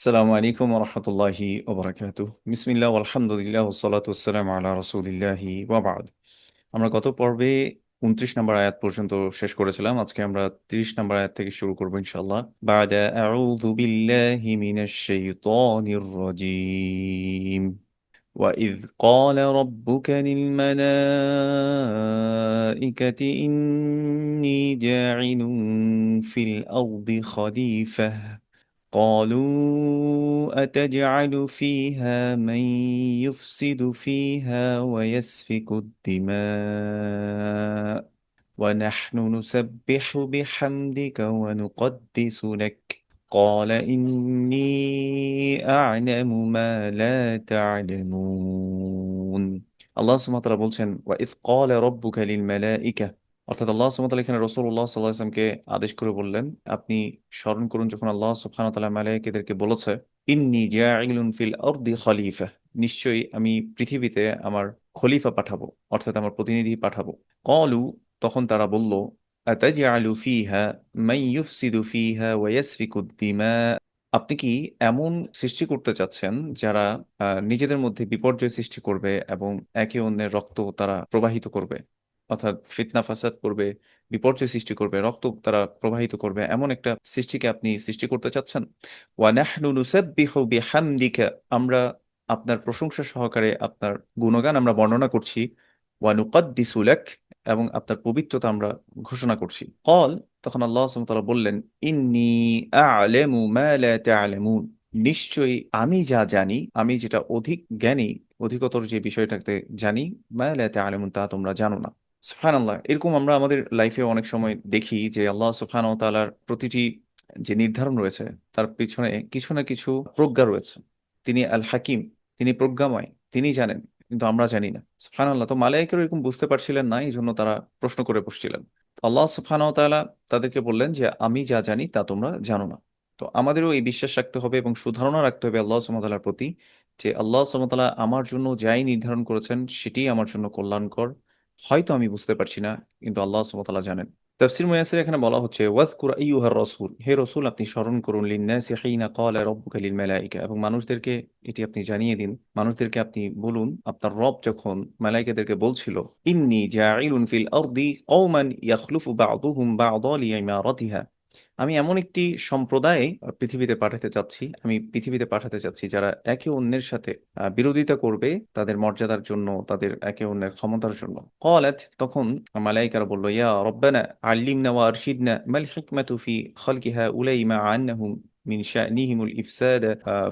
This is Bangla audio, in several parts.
আসসালামু আলাইকুম রহমতুল্লাহি ওবরাকাত বিসমিল্লাহ আলহামদুলিল্লাহ ওসলাত ওসালাম আলা রসুলিল্লাহি ওয়াবাদ আমরা গত পর্বে উনত্রিশ নম্বর আয়াত পর্যন্ত শেষ করেছিলাম আজকে আমরা তিরিশ নম্বর আয়াত থেকে শুরু করবো ইনশাল্লাহ বাদা আউযু বিল্লাহি মিনাশ শাইতানির রাজিম وإذ قال ربك للملائكة إني جاعل في الأرض خليفة قالوا أتجعل فيها من يفسد فيها ويسفك الدماء ونحن نسبح بحمدك ونقدس لك. قال إني أعلم ما لا تعلمون. الله سبحانه وتعالى وإذ قال ربك للملائكة অর্থাৎ আল্লাহ সুবহানাহু এখানে রাসূলুল্লাহ সাল্লাল্লাহু আলাইহি ওয়াসাল্লামকে আদেশ করে বললেন, আপনি স্মরণ করুন যখন আল্লাহ তাআলা মালায়েকাদেরকে বলেছে, ইন্নী জাইলুন ফিল আরদি খলিফা, নিশ্চয়ই আমি পৃথিবীতে আমার খলিফা পাঠাবো, অর্থাৎ আমার প্রতিনিধি পাঠাবো। কলু তখন তারা বলল, আতাজআলু ফিহা মান ইউফসিদু ফিহা ওয়া ইয়াসফিকু দিমা আপনি কি এমন সৃষ্টি করতে চাচ্ছেন যারা নিজেদের মধ্যে বিপর্যয় সৃষ্টি করবে এবং একে অন্যের রক্ত তারা প্রবাহিত করবে? অর্থাৎ ফিতনা ফাসাদ করবে, বিপর্যয় সৃষ্টি করবে, রক্ত তারা প্রবাহিত করবে, এমন একটা সৃষ্টিকে আপনি সৃষ্টি করতে চাচ্ছেন। আমরা আপনার প্রশংসা সহকারে আপনার গুণগান আমরা বর্ণনা করছি। ওয়ানুকাদ্দিসুলাক এবং আপনার পবিত্রতা আমরা ঘোষণা করছি। কল তখন আল্লাহ তাআলা বললেন, ইন্নি আ'লামু নিশ্চয়ই আমি যা জানি, আমি যেটা অধিক জ্ঞানী, অধিকতর যে বিষয়টাতে জানি, মা লা তা'লামুন তা তোমরা জানো না। সুফহান আল্লাহ এরকম আমরা আমাদের লাইফে অনেক সময় দেখি যে আল্লাহ সুফহান ও তালার প্রতিটি যে নির্ধারণ রয়েছে, তার পিছনে কিছু না কিছু প্রজ্ঞা রয়েছে। তিনি আল হাকিম তিনি প্রজ্ঞাময়, তিনি জানেন, কিন্তু আমরা জানি না। সুফহান আল্লাহ তো মালাইকের এরকম বুঝতে পারছিলেন না এই জন্য তারা প্রশ্ন করে বসছিলেন। আল্লাহ সুফহান তালা তাদেরকে বললেন যে, আমি যা জানি তা তোমরা জানো না। তো আমাদেরও এই বিশ্বাস রাখতে হবে এবং সুধারণা রাখতে হবে আল্লাহ সুমতালার প্রতি যে আল্লাহ সুমতালা আমার জন্য যাই নির্ধারণ করেছেন সেটি আমার জন্য কল্যাণকর। হয়তো আমি বুঝতে পারছি না, কিন্তু আল্লাহ সুমতাল্লাহ জানেন। তফসির মুয়াসির এখানে বলা হচ্ছে ওয়াজকুর আইয়ুহার রাসূল হে রাসূল, আপনি স্মরণ করুন, লিন্নাসি হিনা ক্বালা রাব্বুকা লিল মালাইকা এবং মানুষদেরকে এটি আপনি জানিয়ে দিন, মানুষদেরকে আপনি বলুন, আপনার রব যখন মালাইকাদেরকে বলছিল, ইন্নী জাঈলুন ফিল আরদি কওমান ইয়াখলুফু বা'দুহুম বা'দা লিইমারাতিহা আমি এমন একটি সম্প্রদায় পৃথিবীতে পাঠাতে চাচ্ছি, আমি পৃথিবীতে পাঠাতে চাচ্ছি যারা একে অন্যের সাথে বিরোধিতা করবে তাদের মর্যাদার জন্য, তাদের একে অন্যের ক্ষমতার জন্য। কলাত তখন মালাইকার বলল, ইয়া রব্বানা আল্লিমনা ওয়া আরশিদনা, মাল হিকমাতু ফি খালকিহা উলাইমা আন্নাহুম মিন শানিহিমুল ইফসাদ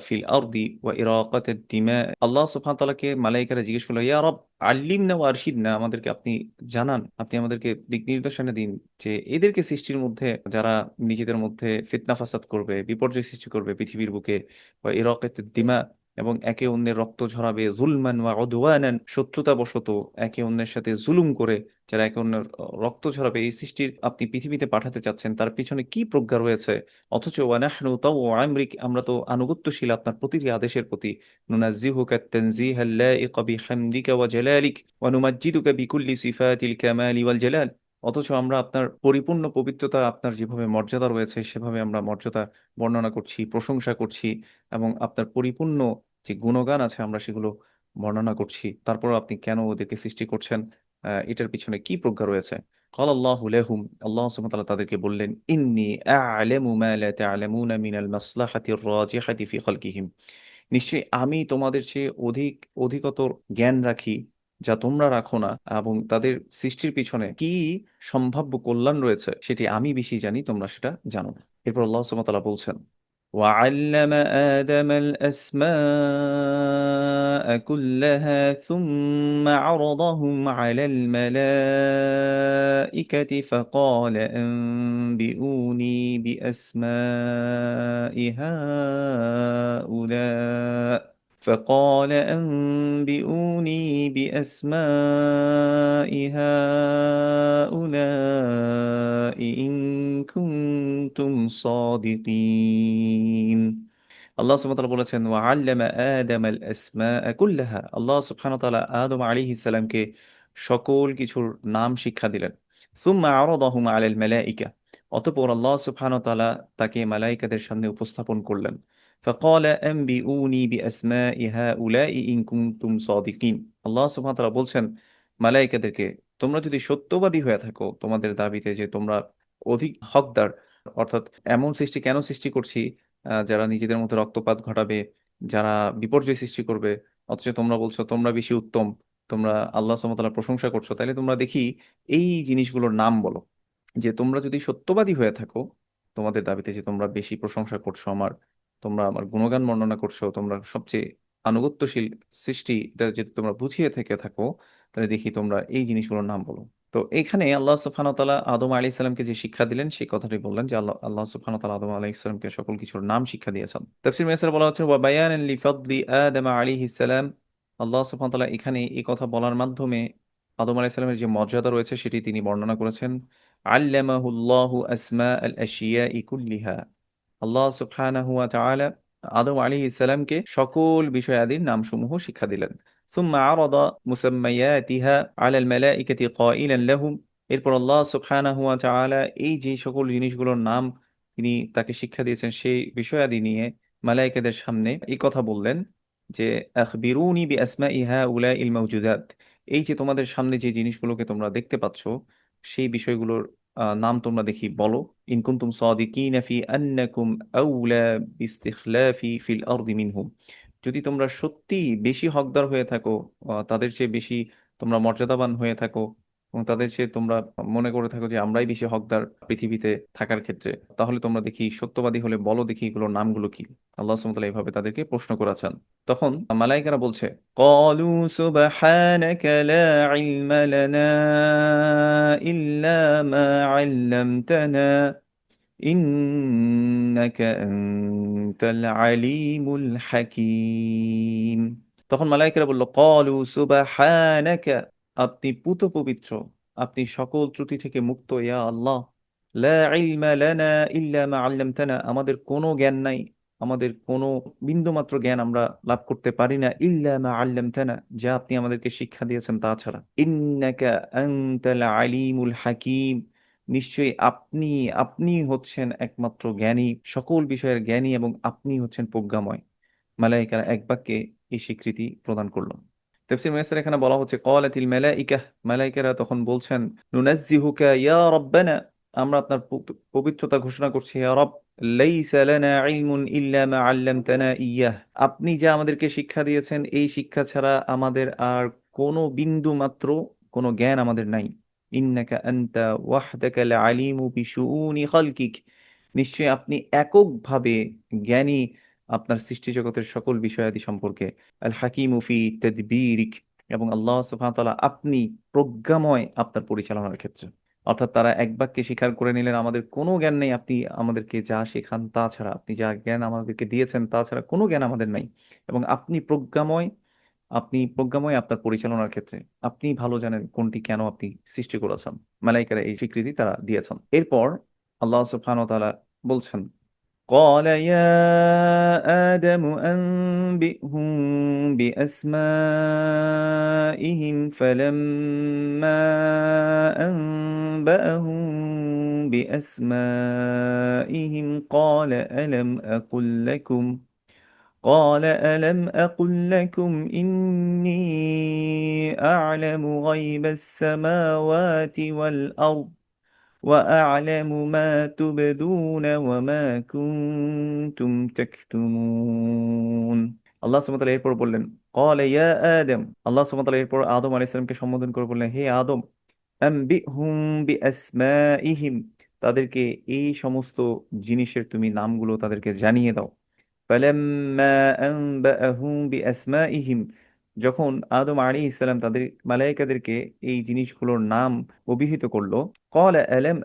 ফিল আরদি ওয়া ইরাকাত দিমা। আল্লাহ সুবহানাহু ওয়া তাআলাকে মালাইকারা জিজ্ঞেস করল, ইয়া রব, আল্লিমনা ওয়া আরশিদনা, আমাদেরকে আপনি জানান, আপনি আমাদেরকে দিক নির্দেশনা দিন যে এদেরকে সৃষ্টির মধ্যে, যারা নিজেদের মধ্যে ফিতনা ফাসাদ করবে, বিপর্যয় সৃষ্টি করবে পৃথিবীর বুকে বা ইরাকাত দিমা। এবং একে অন্যের রক্ত ঝরাবে জুলমান ওয়া উদওয়ানান, শত্রুতাবশত একে অন্যের সাথে জুলুম করে যারা একে অন্যের রক্ত ঝরাবে এই সৃষ্টির আপনি পৃথিবীতে পাঠাতে চাচ্ছেন, তার পিছনে কি প্রজ্ঞা রয়েছে? অথচ ওয়ানাহনু তাও আমরিক, আমরা তো আনুগত্যশীল আপনার প্রতিটি আদেশের প্রতি। নুনাজ্জিহুকা তানজিহা লাইকা বিহামদিকা ওয়া জালালিক ওয়া নুমাজ্জিদুকা বিকুল্লি সিফাতিল কামালি ওয়াল জালাল। অথচ আমরা আপনার পরিপূর্ণ পবিত্রতা, আপনার যেভাবে মর্যাদা রয়েছে, সেভাবে আমরা মর্যাদা বর্ণনা করছি, প্রশংসা করছি এবং আপনার পরিপূর্ণ যে গুণগান আছে আমরা সেগুলো বর্ণনা করছি তারপর আপনি কেন ওদেরকে সৃষ্টি করছেন এটার পিছনে কি প্রজ্ঞা রয়েছে قال الله لهم আল্লাহ সুবহানাহু তাআলা তাদেরকে বললেন ইন্নী আ'লামু মা লা তা'লামুনা মিনাল মাসলাহাতির রাজিহাতি ফি খালকিহিম নিশ্চয়ই আমি তোমাদের চেয়ে অধিক অধিকতর জ্ঞান রাখি যা তোমরা রাখো না এবং তাদের সৃষ্টির পিছনে কি সম্ভাব্য কল্যাণ রয়েছে সেটি আমি বেশি জানি তোমরা সেটা জানো না এরপর আল্লাহ সুবহানাহু তাআলা বলছেন وعلم آدم الأسماء كلها ثم عرضهم على الملائكة فقال أنبئوني بأسماء هؤلاء. فقال أنبئوني بأسماء هؤلاء إن كنتم صادقين আল্লাহ সুবহানাহু বলেছেন ওয়া আল্লামা আদম আল আসমা কুল্লাহা আল্লাহ সুবহানাহু তাআলা আদম আলাইহিস সালামকে সকল কিছুর নাম শিক্ষা দিলেন সুম্মা আরাদাহুম আলাল মালাইকা অতঃপর আল্লাহ সুবহানাহু তাআলা তাকে মালাইকাদের সামনে উপস্থাপন করলেন فقال أنبئوني بأسماء هؤلاء إن كنتم صادقين আল্লাহ সুবহানাহু ওয়া তাআলা বলছেন মালায়েকাদেরকে তোমরা যদি সত্যবাদী হয়ে থাকো তোমাদের দাবিতে যে তোমরা অধিক হকদার অর্থাৎ এমন সৃষ্টি কেন সৃষ্টি করছি আহ, যারা নিজেদের মধ্যে রক্তপাত ঘটাবে যারা বিপর্যয় সৃষ্টি করবে অথচ তোমরা বলছো তোমরা বেশি উত্তম তোমরা আল্লাহ সুবহানাহু ওয়া তাআলার প্রশংসা করছো তাহলে তোমরা দেখি এই জিনিসগুলোর নাম বলো যে তোমরা যদি সত্যবাদী হয়ে থাকো তোমাদের দাবিতে যে তোমরা বেশি প্রশংসা করছো আমার তোমরা আমার গুণগান বর্ণনা করছ, তোমরা সবচেয়ে আনুগত্যশীল সৃষ্টি, এটা যদি তোমরা বুঝিয়ে থেকে থাকো, তাহলে দেখি তোমরা এই জিনিসগুলোর নাম বলো। তো এখানে আল্লাহ ওয়া আদম আলাইহিস সালামকে যে শিক্ষা দিলেন, সেই কথাটি বললেন যে আল্লাহ আল্লাহ ওয়া আদম আলাইহিস সালামকে সকল কিছুর নাম শিক্ষা দিয়েছেন। তাফসীর মেসার বলা হচ্ছে, ওয়া বায়ানান লি ফাদলি আদম আলাইহিস সালাম। আল্লাহ ওয়া এখানে এই কথা বলার মাধ্যমে আদম আলাইহিস সালামের যে মর্যাদা রয়েছে, সেটি তিনি বর্ণনা করেছেন, আল্লামাহুল্লাহু আসমা আল আশিয়াই কুল্লিহা। আল্লাহ সুবহানাহু তাআলা আদম আলী ইসলামকে সকল বিষয়াদির নামসমূহ শিক্ষা দিলেন। সুম্মা আরদা মুসাম্মায়াতিহা আলাল মালাইকাতি ক্বাইলান লাহুম। এরপর আল্লাহ সুবহানাহু ওয়া তাআলা এই যে সকল জিনিসগুলোর নাম তিনি তাকে শিক্ষা দিয়েছেন, সেই বিষয়াদি নিয়ে মালায়িকাদের সামনে এই কথা বললেন যে, আখবিরুনি বিআসমাই হাউলাইল মাওজুদাত এই যে তোমাদের সামনে যে জিনিসগুলোকে তোমরা দেখতে পাচ্ছ, সেই বিষয়গুলোর নাম তোমরা দেখি বলো। ইন কুনতুম সাদিকিনা ফি আন্নাকুম আউলা বিস্তিখলাফি ফিল আরদি মিনহুম। যদি তোমরা সত্যি বেশি হকদার হয়ে থাকো তাদের চেয়ে বেশি তোমরা মর্যাদাবান হয়ে থাকো এবং তাদের চেয়ে তোমরা মনে করে থাকো যে আমরাই বেশি হকদার পৃথিবীতে থাকার ক্ষেত্রে, তাহলে তোমরা দেখি সত্যবাদী হলে বলো দেখি এগুলো নামগুলো কি। আল্লাহ সুমতাল এইভাবে তাদেরকে প্রশ্ন করেছেন। তখন মালাইকারা বলছে, কলু সুবহানাকা লা ইলমা লানা ইল্লা মা আল্লামতানা, ইন্নাকা আনতাল আলিমুল হাকিম। তখন মালাইকারা বলল, কলু সুবহানাকা আপনি পুত পবিত্র, আপনি সকল ত্রুটি থেকে মুক্ত, ইয়া আল্লাহ। আমাদের কোনো জ্ঞান নাই, আমাদের কোনো বিন্দুমাত্র জ্ঞান আমরা লাভ করতে পারি না, ইল্লা মা আল্লামতানা, যা আপনি আমাদেরকে শিক্ষা দিয়েছেন তাছাড়া ইন্নাকা আনতাল আলিমুল হাকিম, নিশ্চয়ই আপনি আপনি হচ্ছেন একমাত্র জ্ঞানী, সকল বিষয়ের জ্ঞানী এবং আপনি হচ্ছেন প্রজ্ঞাময়। মালাইকারা এক বাক্যে এই স্বীকৃতি প্রদান করল। তাফসীর মুয়াসসার এখানে বলা হচ্ছে ক্বালাতিল মালাইকা মালাইকারা তখন বলছেন, নুনাজ্জিহুকা ইয়া রাব্বানা আমরা আপনার পবিত্রতা ঘোষণা করছি, ইয়া রব, লাইসা লানা ইলমুন ইল্লা মা আল্লামতানা ইয়াহ আপনি যা আমাদেরকে শিক্ষা দিয়েছেন, এই শিক্ষা ছাড়া আমাদের আর কোনো বিন্দু মাত্র কোনো জ্ঞান আমাদের নাই। ইন্নাকা আনতা ওয়াহদাকা আলিমু বিশুউনি খালকিক। নিশ্চয়ই আপনি এককভাবে জ্ঞানী আপনার সৃষ্টি জগতের সকল বিষয়াদি সম্পর্কে। আল হাকিম ফি তাদবীরিক এবং আল্লাহ ওয়া আপনি প্রজ্ঞাময় আপনার পরিচালনার ক্ষেত্রে। অর্থাৎ তারা এক বাক্যে স্বীকার করে নিলেন, আমাদের কোনো জ্ঞান নেই, আপনি আমাদেরকে যা শেখান তা ছাড়া। আপনি যা জ্ঞান আমাদেরকে দিয়েছেন তা ছাড়া কোনো জ্ঞান আমাদের নাই। এবং আপনি প্রজ্ঞাময় আপনি প্রজ্ঞাময় আপনার পরিচালনার ক্ষেত্রে। আপনি ভালো জানেন কোনটি কেন আপনি সৃষ্টি করেছেন। মালাইকারা এই স্বীকৃতি তারা দিয়েছেন। এরপর আল্লাহ ওয়া তাআলা বলছেন قال يا آدم أنبئهم بأسمائهم فلما أنبأهم بأسمائهم قال ألم أقل لكم؟ قال ألم أقل لكم إني أعلم غيب السماوات والأرض وأعلم ما تبدون وما كنتم تكتمون আল্লাহ সুবহানাহু ওয়া তাআলা এরপর বললেন قال يا آدم আল্লাহ সুবহানাহু ওয়া তাআলা এরপর আদম আলাইহিস সালামকে সম্বোধন করে বললেন হে আদম আম্বিহুম বিআসমাইহিম তাদেরকে এই সমস্ত জিনিসের তুমি নামগুলো তাদেরকে জানিয়ে দাও ফালাম্মা আনবাআহুম বিআসমাইহিম যখন আদম আলাইহিস ইসলাম তাদের মালায়েকাদেরকে এই জিনিসগুলোর নাম অভিহিত করল কল আলাম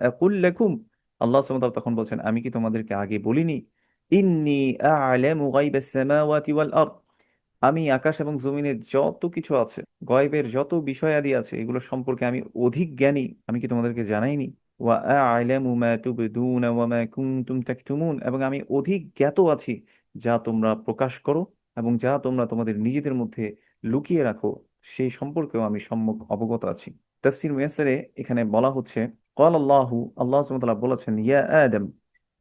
লাকুম? আল্লাহ সুবহানাহু তখন বলছেন, আমি কি তোমাদেরকে আগে বলিনি? ইন্নী ওয়াল আমি আকাশ এবং জমিনের যত কিছু আছে, গয়বের যত বিষয়াদি আছে, এগুলো সম্পর্কে আমি অধিক জ্ঞানী, আমি কি তোমাদেরকে জানাইনি? ওয়া এবং আমি অধিক জ্ঞাত আছি, যা তোমরা প্রকাশ করো। এবং যা তোমরা তোমাদের নিজেদের মধ্যে লুকিয়ে রাখো, সেই সম্পর্কেও আমি সম্যক অবগত আছি। তফসির মেসারে এখানে বলা হচ্ছে কল আল্লাহু, আল্লাহ সুমতাল্লাহ বলেছেন, ইয়া আদম,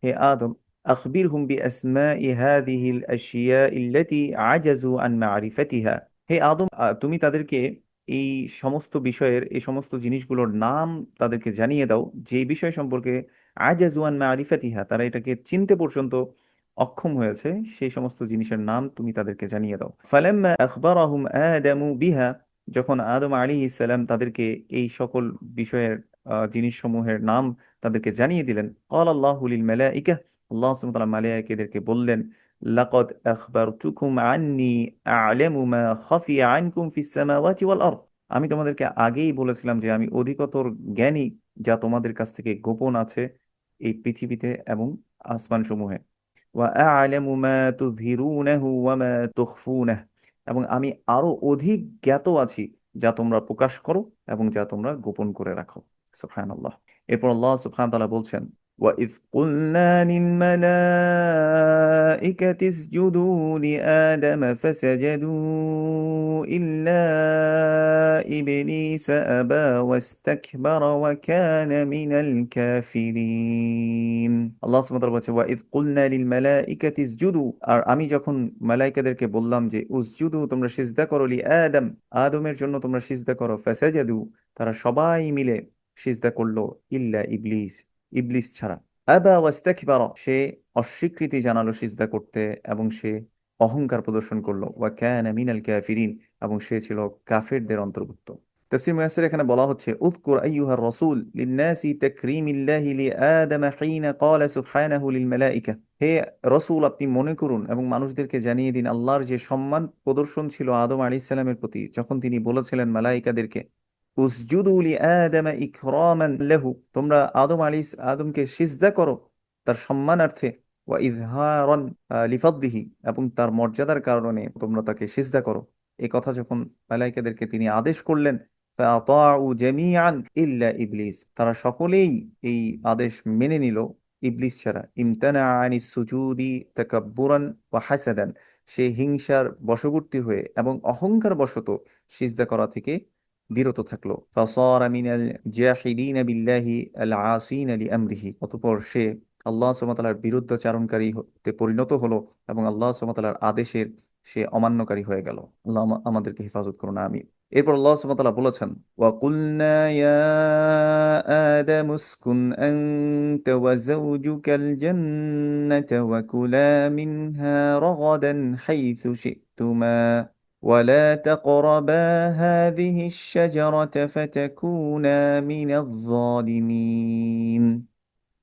হে আদম, আখবিরহুম বিআসমাই হাযিহিল আশিয়া ইল্লাতি আজাজু আন মা'রিফাতিহা। হে আদম তুমি তাদেরকে এই সমস্ত বিষয়ের, এই সমস্ত জিনিসগুলোর নাম তাদেরকে জানিয়ে দাও, যে বিষয় সম্পর্কে আজাজু আন মা'রিফাতিহা, তারা এটাকে চিনতে পর্যন্ত অক্ষম হয়েছে, সেই সমস্ত জিনিসের নাম তুমি তাদেরকে জানিয়ে দাও। ফালেম্মা আখবরাহুম আদামু বিহা, যখন আদম আলী ইসালাম তাদেরকে এই সকল বিষয়ের জিনিস সমূহের নাম তাদেরকে জানিয়ে দিলেন কল আল্লাহুলিল মালাইকা, আল্লাহ সুমতাল মালাইকেদেরকে বললেন, লাকদ আখবর তুকুম আন্নি আলেমু মা খফি আনকুম ফিস সামাওয়াতি ওয়াল আরদ। আমি তোমাদেরকে আগেই বলেছিলাম যে আমি অধিকতর জ্ঞানী যা তোমাদের কাছ থেকে গোপন আছে এই পৃথিবীতে এবং আসমানসমূহে। সমূহে ما تظهرونه وما تخفونه। এবং আমি আরও অধিক জ্ঞাত আছি যা তোমরা প্রকাশ করো এবং যা তোমরা গোপন করে রাখো। সুবহানাল্লাহ। এরপর আল্লাহ সুফহান তাআলা বলছেন وإذ قلنا للملائكة اسجدوا لآدم فسجدوا إلا إبليس أبى واستكبر وكان من الكافرين আল্লাহ সুবহানাহু ওয়া তাআলা বলছে ওয়াইদ কুলনা লিল মালাইকাতি ইসজুদু আর আমি যখন মালাইকাদেরকে বললাম যে উসজুদু তোমরা সিজদা করো লি আদম আদমের জন্য তোমরা সিজদা করো ফাসাজাদু তারা সবাই মিলে সিজদা করলো ইল্লা ইবলিস ইবলিস ছাড়া। সে অস্বীকৃতি জানালো সিজদা করতে এবং সে অহংকার প্রদর্শন করল। মিনাল কাফিরিন, এবং সে ছিল কাফেরদের অন্তর্ভুক্ত। তাফসীর এখানে বলা হচ্ছে, উযকুর আইয়ুহার রাসূল লিন-নাসি লিআদম ক্বালা সুবহানাহু লিল হে রসূল, আপনি মনে করুন এবং মানুষদেরকে জানিয়ে দিন, আল্লাহর যে সম্মান প্রদর্শন ছিল আদম আলাইহিস সালামের প্রতি, যখন তিনি বলেছিলেন মালাইকাদেরকে উসজুদু লিআদম ইকরামান লাহু তোমরা আদম আলাইহিস আদমকে সিজদা করো তার সম্মানার্থে ওয়া ইযহারান আহ, এবং তার মর্যাদার কারণে তোমরা তাকে সিজদা করো এই কথা যখন মালাইকাদেরকে তিনি আদেশ করলেন ফাআতাউ জামিআন ইল্লা ইবলিস তারা সকলেই এই আদেশ মেনে নিল ইবলিস ছাড়া। ইমতানা আনিস সুজুদি তাকাব্বুরান ওয়া হাসাদান সে হিংসার বশবর্তী হয়ে এবং অহংকার বশত সিজদা করা থেকে বিরত থাকল। অতঃপর সে আল্লাহ তাআলার বিরুদ্ধাচারণকারী হতে পরিণত হলো এবং আল্লাহ সুবহানাহু আদেশের সে অমান্যকারী হয়ে গেল। আল্লাহ আমাদেরকে হেফাজত করুন আমি এরপর আল্লাহ সুবহানাহু বলেছেন, ওয়া কুলনা ইয়া আদাম উসকুন আনতা ولا تقربا هذه الشجرة فتكونا من الظالمين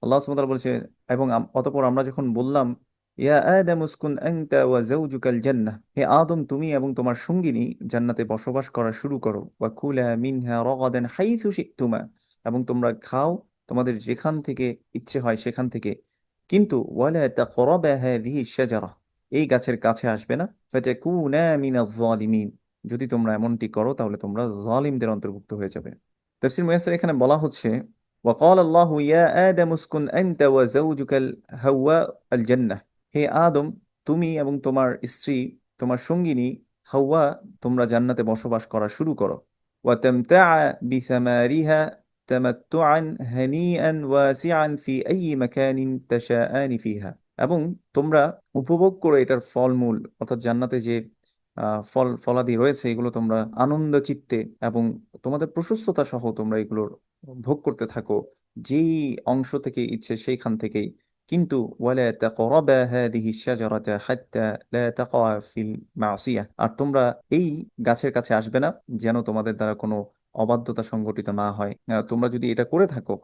আল্লাহ সুবহানাহু ওয়া তাআলা বলেছে এবং আম- অতঃপর আমরা যখন বললাম ইয়া আদাম উসকুন আনতা ওয়া যাওজুকাল জান্নাহ হে আদম তুমি এবং তোমার সঙ্গিনী জান্নাতে বসবাস করা শুরু করো ওয়া কুলা মিনহা রাগাদান হাইথু শি'তুমা এবং তোমরা খাও তোমাদের যেখান থেকে ইচ্ছে হয় সেখান থেকে কিন্তু ওয়ালা তাকরাবা হাযিহি শাজারা এই গাছের কাছে আসবে না ফাতাকুনা মিনাজ জালিমিন যদি তোমরা এমনটি করো তাহলে তোমরা জালিমদের অন্তর্ভুক্ত হয়ে যাবে তাফসীর মুয়াসসির এখানে বলা হচ্ছে وقال الله يا آدم اسكن أنت وزوجك الهواء الجنة হে আদম তুমি এবং তোমার স্ত্রী তোমার সঙ্গিনী হাওয়া তোমরা জান্নাতে বসবাস করা শুরু করো وتمتع بثمارها تمتعا هنيئا واسعا في أي مكان تشاءان فيها এবং তোমরা উপভোগ করে এটার ফলমূল, অর্থাৎ জান্নাতে যে ফল, ফলাদি রয়েছে, এগুলো তোমরা আনন্দ চিত্তে এবং তোমাদের প্রশস্ততা সহ তোমরা এগুলোর ভোগ করতে থাকো। যেই অংশ থেকে ইচ্ছে সেইখান থেকেই। কিন্তু আর তোমরা এই গাছের কাছে আসবে না, যেন তোমাদের দ্বারা কোনো অবাধ্যতা সংঘটিত না হয়। তোমরা যদি এটা করে থাকো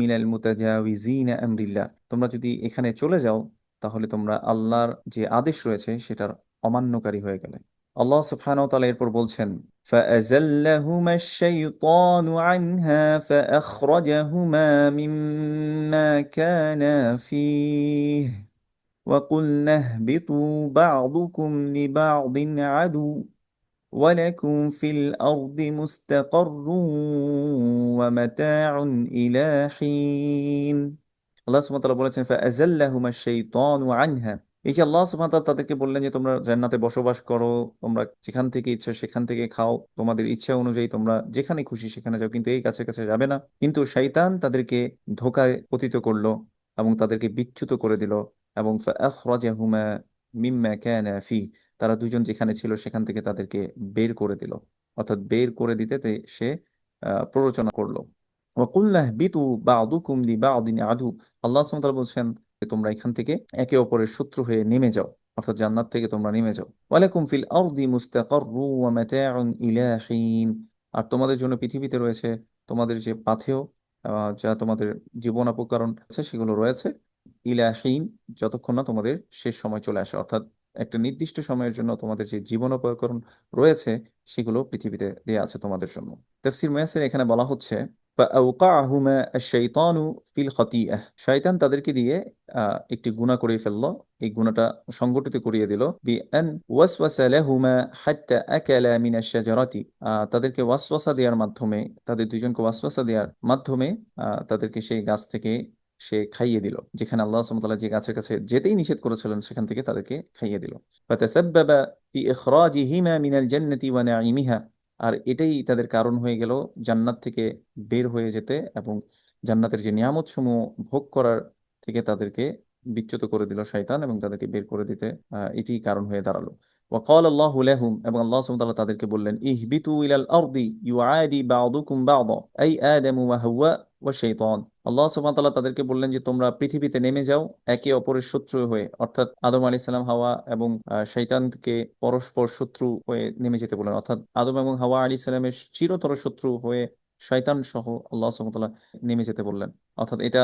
মিনাল মুতাজাওয়িজিনা আমরিল্লাহ তোমরা যদি এখানে চলে যাও তাহলে তোমরা আল্লাহর যে আদেশ রয়েছে সেটার অমান্যকারী হয়ে গেলে আল্লাহ সুবহানাহু ওয়া তাআলা এরপর বলছেন فأزلهما الشيطان عنها فأخرجهما مما كانا فيه وقلنا اهبطوا بعضكم لبعض عدو ولكم في الأرض مستقر ومتاع إلى حين আল্লাহ সুবহানাহু ওয়া তাআলা বলেছেন ফাআযাল্লাহুমা শাইতানু আনহা এই যে আল্লাহ সুবহানাহু ওয়া তাআলা তাদেরকে বললেন যে তোমরা জান্নাতে বসবাস করো তোমরা যেখান থেকে ইচ্ছা সেখান থেকে খাও তোমাদের ইচ্ছা অনুযায়ী তোমরা যেখানে খুশি সেখানে যাও কিন্তু এই গাছের কাছে যাবে না কিন্তু শয়তান তাদেরকে ধোঁকায় পতিত করলো এবং তাদেরকে বিচ্যুত করে দিল এবং ফাআখরাজাহুমা মিম্মা কানা ফি তারা দুজন যেখানে ছিল সেখান থেকে তাদেরকে বের করে দিল। অর্থাৎ বের করে দিতে সে প্ররোচনা করল। ওয়াকুল্না বিতু লিবাদিন আদু। আল্লাহ সুবহানাহু ওয়া তাআলা বলছেন তোমরা এখান থেকে একে অপরের শত্রু হয়ে নেমে যাও। অর্থাৎ জান্নাত থেকে তোমরা নেমে যাও। আরদি আর তোমাদের জন্য পৃথিবীতে রয়েছে তোমাদের যে পাথেয় যা তোমাদের জীবনোপকরণ আছে সেগুলো রয়েছে ইলা হিন যতক্ষণ না তোমাদের শেষ সময় চলে আসে। অর্থাৎ একটা নির্দিষ্ট সময়ের জন্য তোমাদের যে জীবনোপকরণ রয়েছে, সেগুলো পৃথিবীতে দেয়া আছে তোমাদের জন্য। তাফসির ময়াসের এখানে বলা হচ্ছে শয়তান তাদেরকে দিয়ে একটি গুণা করিয়ে ফেলল। এই গুণাটা সংগঠিত করিয়ে দিল তাদেরকে ওয়াসওয়াসা দেওয়ার মাধ্যমে, তাদের দুজনকে ওয়াসওয়াসা দেওয়ার মাধ্যমে তাদেরকে সেই গাছ থেকে সে খাইয়ে দিল। যেখানে আল্লাহ সুমতাল্লাহ যে গাছের কাছে যেতেই নিষেধ করেছিলেন, সেখান থেকে তাদেরকে খাইয়ে দিল। আর এটাই তাদের কারণ হয়ে গেল জান্নাত থেকে বের হয়ে যেতে এবং জান্নাতের যে নিয়ামত সমূহ ভোগ করার থেকে তাদেরকে বিচ্যুত করে দিল শয়তান এবং তাদেরকে বের করে দিতে এটি কারণ হয়ে দাঁড়াল। ওয়াকাল আল্লাহ লাহুম এবং আল্লাহ সুবহানাহু তাদেরকে বললেন, ইহবিতু ইলাল আরদি ইউআদি আল্লাহ তাদেরকে বললেন যে, তোমরা পৃথিবীতে নেমে যাও, একে অপরের শত্রু হয়ে, অর্থাৎ আদম আলাইহিস সালাম, হাওয়া এবং শয়তানকে পরস্পর শত্রু হয়ে নেমে যেতে বললেন। অর্থাৎ আদম এবং হাওয়া আলাইহিস সালামের চিরতর শত্রু হয়ে শৈতান সহ আল্লাহ নেমে যেতে বললেন। অর্থাৎ এটা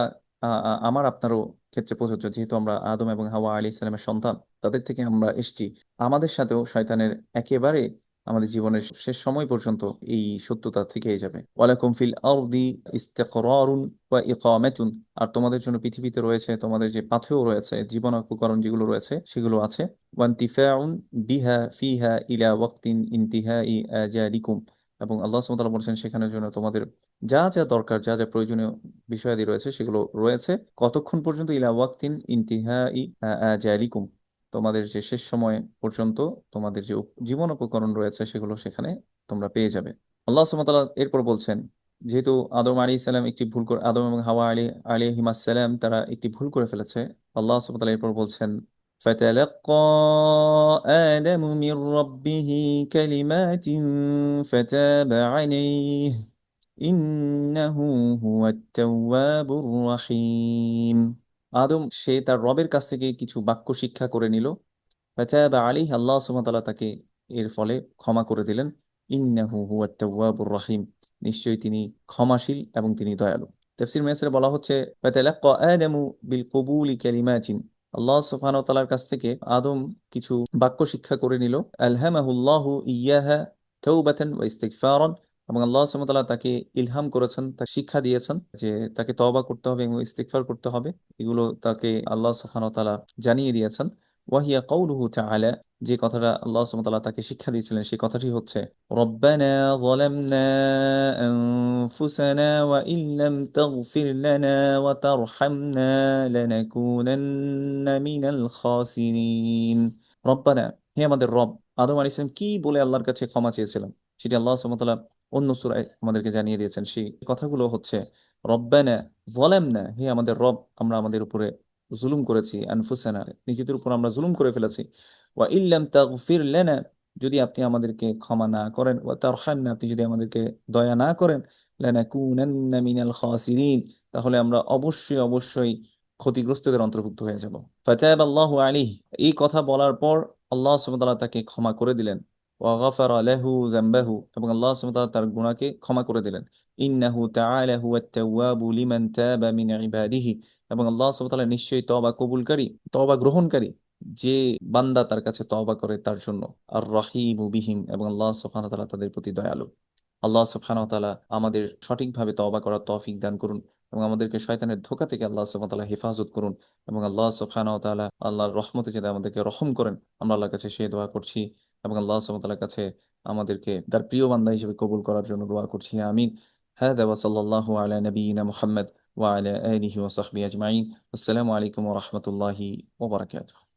আমার আপনারও ক্ষেত্রে প্রযোজ্য। যেহেতু আমরা আদম এবং হাওয়া আলাইহিস সালামের সন্তান, তাদের থেকে আমরা এসেছি। আমাদের সাথেও শয়তানের একেবারে আমাদের জীবনের শেষ সময় পর্যন্ত এই সত্যতা থেকেই যাবে। ওয়ালাকুম ফিল আরদি ইস্তিকরারুন ওয়া ইকামাতুন। আর তোমাদের জন্য পৃথিবীতে রয়েছে, তোমাদের যে পাথেয় রয়েছে জীবন উপকরণ যেগুলো রয়েছে, সেগুলো আছে। ওয়ান্তিফাউন বিহা ফিহা ইলা ওয়াক্তিন ইনতিহাই আজালিকুম এবং আল্লাহ তাআলা বলেছেন সেখানের জন্য তোমাদের যা যা দরকার, যা যা প্রয়োজনীয় বিষয়াদি রয়েছে, সেগুলো রয়েছে। কতক্ষণ পর্যন্ত? ইলা ওয়াক্তিন ইনতিহাই আজালিকুম তোমাদের যে শেষ সময় পর্যন্ত তোমাদের যে জীবন উপকরণ রয়েছে, সেগুলো সেখানে তোমরা পেয়ে যাবে। আল্লাহ তাআলা এরপর বলছেন, যেহেতু আদম আলী সালাম একটি ভুল করে, আদম এবং হাওয়া আলী আলাইহিমাস সালাম তারা একটি ভুল করে ফেলেছে, আল্লাহ ওয়া এরপর বলছেন فتلقى آدم من ربه كلمات فتاب عليه إنه هو التواب الرحيم আদম সে তার রবের কাছ থেকে কিছু বাক্য শিক্ষা করে নিল ফাতাবা আলাইহি আল্লাহ সুবহানাহু ওয়া তাআলা তাকে এর ফলে ক্ষমা করে দিলেন ইন্নাহু হুয়াত তাওয়াবুর রহিম নিশ্চয়ই তিনি ক্ষমাশীল এবং তিনি দয়ালু তাফসীর মেসরে বলা হচ্ছে ফাতালাক্কা আদামু বিল কবুলি কালিমাতিন আল্লাহ তাআলার কাছ থেকে আদম কিছু বাক্য শিক্ষা করে নিল। আলহামাহুল্লাহ ইয়াহা তাওবাতান ওয়া ইস্তিগফারান। এবং আল্লাহ ওয়া তাকে ইলহাম করেছেন, তাকে শিক্ষা দিয়েছেন যে তাকে তওবা করতে হবে এবং ইস্তিগফার করতে হবে। এগুলো তাকে আল্লাহ তাআলা জানিয়ে দিয়েছেন। ওয়াহিয়া কৌলুহু তাআলা, যে কথাটা আল্লাহ তাআলা তাকে শিক্ষা দিয়েছিলেন, সেই কথাটি হচ্ছে, রব্বানা যালামনা আনফুসানা ওয়া ইল্লাম তাগফির লানা ওয়া তারহামনা লানাকুনান্না মিনাল খাসিরিন। রব্বানা, হে আমাদের রব, আদম আলাইহিস সালাম কি বলে আল্লাহর কাছে ক্ষমা চেয়েছিলেন? সেটি আল্লাহ তাআলা অন্য সূরায় আমাদেরকে জানিয়ে দিয়েছেন। সেই কথাগুলো হচ্ছে, রব্বানা যালামনা, হে আমাদের রব, আমরা আমাদের উপরে জুলুম করেছি আনফুসানা, নিজেদের উপর আমরা জুলুম করে ফেলেছি। ওয়া ইল্লাম তাগফির লানা, যদি আপনি আমাদেরকে ক্ষমা না করেন, ওয়া তারহামনা, আপনি যদি আমাদেরকে দয়া না করেন, লানাকুনান্না মিনাল খাসিরিন, তাহলে আমরা অবশ্যই অবশ্যই ক্ষতিগ্রস্তদের অন্তর্ভুক্ত হয়ে যাব। ফাতাব আল্লাহু আলাইহি, এই কথা বলার পর আল্লাহ সুবহানাহু ওয়া তাআলা তাকে ক্ষমা করে দিলেন। ওয়া গাফারা লাহু যামবাহু এবং আল্লাহ তার গুনাহকে ক্ষমা করে দিলেন। ইন্নাহু তাআলা হুয়াত তাওয়াবু লিমান তাবা মিন ইবাদিহি। এবং আল্লাহ নিশ্চয়ই তওবা কবুলকারী, তওবা গ্রহণকারী, যে বান্দা তার কাছে তওবা করে তার জন্য। আর রাহিমু বিহিম। এবং আল্লাহ সুবহানাহু তাআলা তাদের প্রতি দয়ালু। আল্লাহ সুবহানাহু তাআলা আমাদের সঠিকভাবে তওবা করার তৌফিক দান করুন। এবং আমাদেরকে শয়তানের ধোকা থেকে আল্লাহ সুবহানাহু হেফাজত করুন। এবং আল্লাহ সুবহানাহু তাআলা আল্লাহর রহমতে যাতে আমাদেরকে রহম করেন, আমরা আল্লাহর কাছে সেই দোয়া করছি। এবং আল্লাহ সুমতালার কাছে আমাদেরকে তার প্রিয় বান্দা হিসেবে কবুল করার জন্য দোয়া করছি, আমিন। হ্যাঁ দেবা সাল্লাহ আলা নবীন মোহাম্মদ ওয়া আলা ওয়া আজমাইন। আসসালামু আলাইকুম রহমতুল্লাহি রাহমাতুল্লাহি